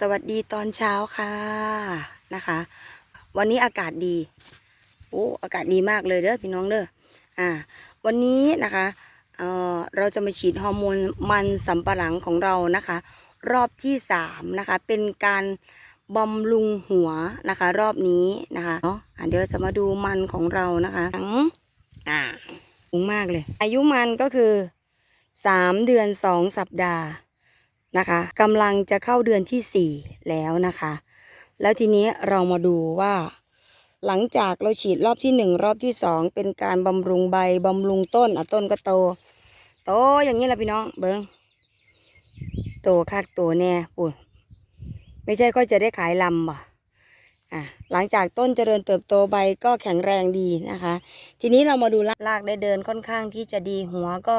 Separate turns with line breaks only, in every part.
สวัสดีตอนเช้าค่ะนะคะ วันนี้อากาศดีโอ้อากาศดีมากเลยเด้อพี่น้องเด้ออ่า วันนี้นะคะเอ่อเราจะมาฉีดฮอร์โมนมันสำปะหลังของเรานะคะ รอบที่สามนะคะ เป็นการบำรุงหัวนะคะ รอบนี้นะคะเนาะเดี๋ยวเราจะมาดูมันของเรานะคะหลังอ่าสูงมากเลย อายุมันก็คือสามเดือนสองสัปดาห์ นะคะกำลังจะเข้าเดือนที่ 4 แล้วนะคะ แล้วทีนี้เรามาดูว่า หลังจากเราฉีดรอบที่ 1 รอบที่ 2 เป็นการบำรุงใบบำรุงต้นอะต้นก็โต โตอย่างนี้แหละพี่น้องเบิงโตคักโตแน่ปุ่นไม่ใช่ก็จะได้ขายลำบ่อะหลังจากต้นเจริญเติบโตใบก็แข็งแรงดีนะคะ ทีนี้เรามาดูรากได้เดินค่อนข้างที่จะดีหัวก็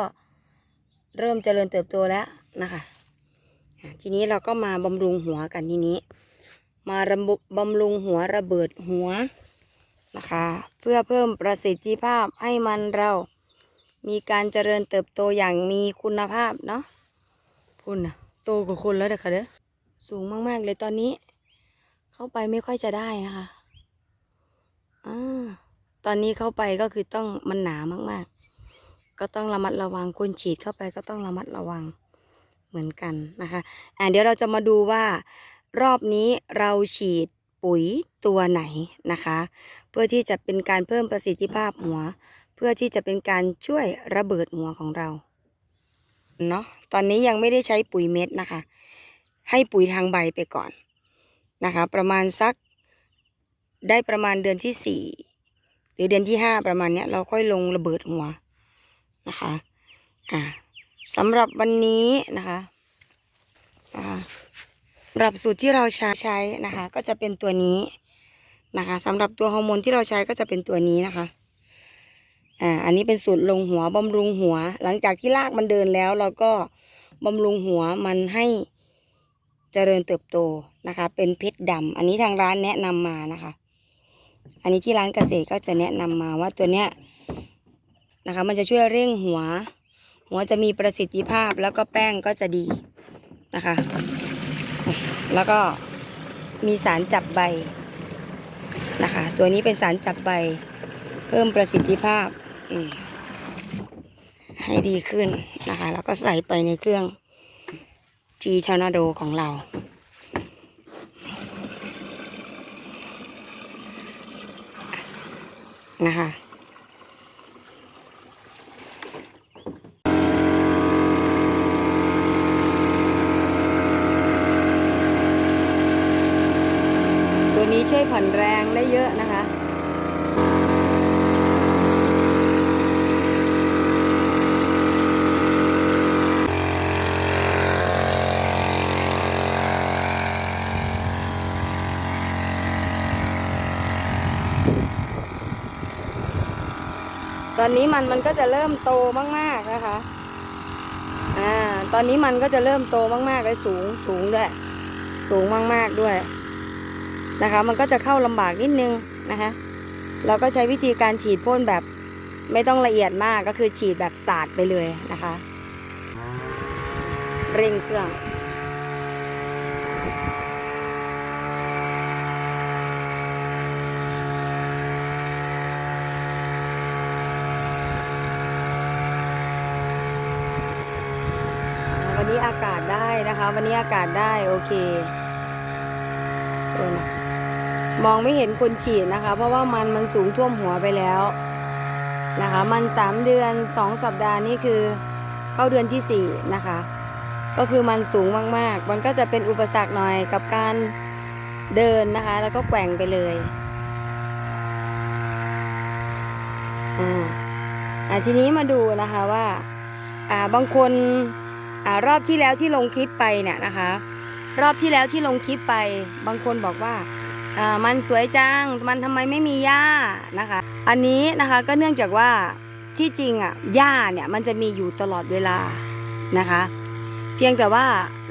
เริ่มเจริญเติบโตแล้วนะคะ ทีนี้เราก็มาบำรุงหัวกันทีนี้ มาระบบำรุงหัวระเบิดหัวนะคะ เพื่อเพิ่มประสิทธิภาพให้มันเรา มีการเจริญเติบโตอย่างมีคุณภาพเนาะพุ่นนะโตกว่าคนแล้วเด้อค่ะเด้อสูงมากๆเลยตอนนี้ เข้าไปไม่ค่อยจะได้นะคะอ่าตอนนี้เข้าไปก็คือต้องมันหนามากๆ ก็ต้องระมัดระวังคนฉีดเข้าไปก็ต้องระมัดระวัง เหมือนกันนะคะอ่าเดี๋ยวเราจะมาดูว่ารอบนี้เราฉีดปุ๋ยตัวไหนนะคะ เพื่อที่จะเป็นการเพิ่มประสิทธิภาพหัว เพื่อที่จะเป็นการช่วยระเบิดหัวของเราเนาะตอนนี้ยังไม่ได้ใช้ปุ๋ยเม็ดนะคะ ให้ปุ๋ยทางใบไปก่อนนะคะ ประมาณสักได้ประมาณเดือนที่สี่หรือเดือนที่ห้าประมาณเนี้ยเราค่อยลงระเบิดหัวนะคะ อ่า สำหรับวันนี้นะคะนะคะสำหรับสูตรที่เราใช้ใช้นะคะ ก็จะเป็นตัวนี้นะคะสำหรับตัวฮอร์โมนที่เราใช้ก็จะเป็นตัวนี้นะคะอ่าอันนี้เป็นสูตรลงหัวบำรุงหัว หลังจากที่รากมันเดินแล้ว เราก็บำรุงหัวมันให้เจริญเติบโตนะคะ เป็นเพชรดำอันนี้ทางร้านแนะนำมานะคะ อันนี้ที่ร้านเกษตรก็จะแนะนำมาว่าตัวเนี้ยนะคะ มันจะช่วยเร่งหัว หัวจะมีประสิทธิภาพแล้วก็แป้งก็จะดีนะคะ แล้วก็มีสารจับใบนะคะ ตัวนี้เป็นสารจับใบ เพิ่มประสิทธิภาพให้ดีขึ้นนะคะ แล้วก็ใส่ไปในเครื่อง G Tornado ของเรานะคะ ตัวนี้ช่วย ผ่อนแรงได้เยอะนะคะตอนนี้มันมันก็จะเริ่มโตมากๆนะคะ อ่า ตอนนี้มันก็จะเริ่มโตมากๆเลยสูงสูงด้วย สูงมากๆด้วย นะคะ มันก็จะเข้าลำบากนิดนึงนะคะเราก็ใช้วิธีการฉีดพ่นแบบไม่ต้องละเอียดมากก็คือฉีดแบบสาดไปเลยนะคะ เร่งเครื่องวันนี้อากาศได้นะคะ วันนี้อากาศได้โอเคเออนะ มองไม่เห็นคนฉีดนะคะ เพราะว่ามันมันสูงท่วมหัวไปแล้วนะคะ มันสามเดือนสองสัปดาห์นี่คือเข้าเดือนที่สี่นะคะ ก็คือมันสูงมากๆ มันก็จะเป็นอุปสรรคหน่อยกับการเดินนะคะ แล้วก็แกว่งไปเลยอ่าทีนี้มาดูนะคะว่าอ่าบางคนอ่ารอบที่แล้วที่ลงคลิปไปเนี่ยนะคะ รอบที่แล้วที่ลงคลิปไป บางคนบอกว่า มันสวยจัง มันทำไมไม่มีหญ้านะคะ อันนี้นะคะก็เนื่องจากว่าที่จริงอะหญ้าเนี่ยมันจะมีอยู่ตลอดเวลานะคะ เพียงแต่ว่า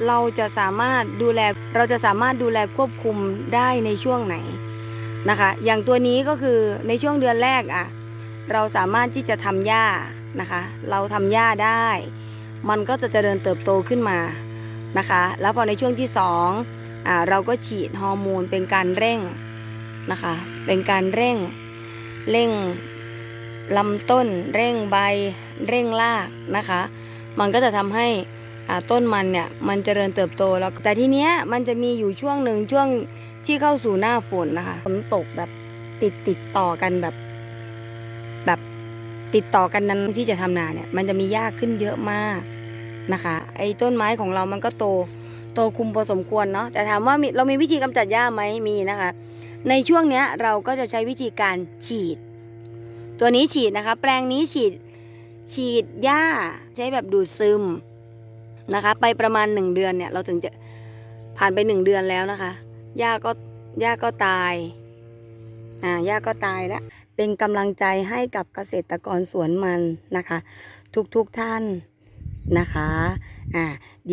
เราจะสามารถดูแลเราจะสามารถดูแลควบคุมได้ในช่วงไหนนะคะ อย่างตัวนี้ก็คือในช่วงเดือนแรกอะเราสามารถที่จะทำหญ้านะคะ เราทำหญ้าได้ มันก็จะเจริญเติบโตขึ้นมานะคะ แล้วพอในช่วงที่สอง เราก็ฉีดฮอร์โมนเป็นการเร่งนะคะ เป็นการเร่ง เร่งลำต้น เร่งใบ เร่งรากนะคะ มันก็จะทำให้ต้นมันเนี่ยมันเจริญเติบโตแล้ว แต่ทีเนี้ยมันจะมีอยู่ช่วงหนึ่งช่วงที่เข้าสู่หน้าฝนนะคะ ฝนตกแบบติดติดต่อกันแบบแบบติดต่อกันนั้นที่จะทำนาเนี่ยมันจะมีหญ้าขึ้นเยอะมากนะคะ ไอ้ต้นไม้ของเรามันก็โต โตคุมพอสมควรเนาะแต่ถามว่าเรามีวิธีกำจัดหญ้าไหมมีนะคะ ในช่วงเนี้ยเราก็จะใช้วิธีการฉีด ตัวนี้ฉีดนะคะ แปลงนี้ฉีดฉีดหญ้าใช้แบบดูดซึมนะคะ ไปประมาณหนึ่งเดือนเนี่ยเราถึงจะผ่านไปหนึ่งเดือนแล้วนะคะหญ้าก็หญ้าก็ตายอ่าหญ้าก็ตายแล้วเป็นกำลังใจให้กับเกษตรกรสวนมันนะคะ ทุกๆทท่านนะคะอ่าเดี๋ยว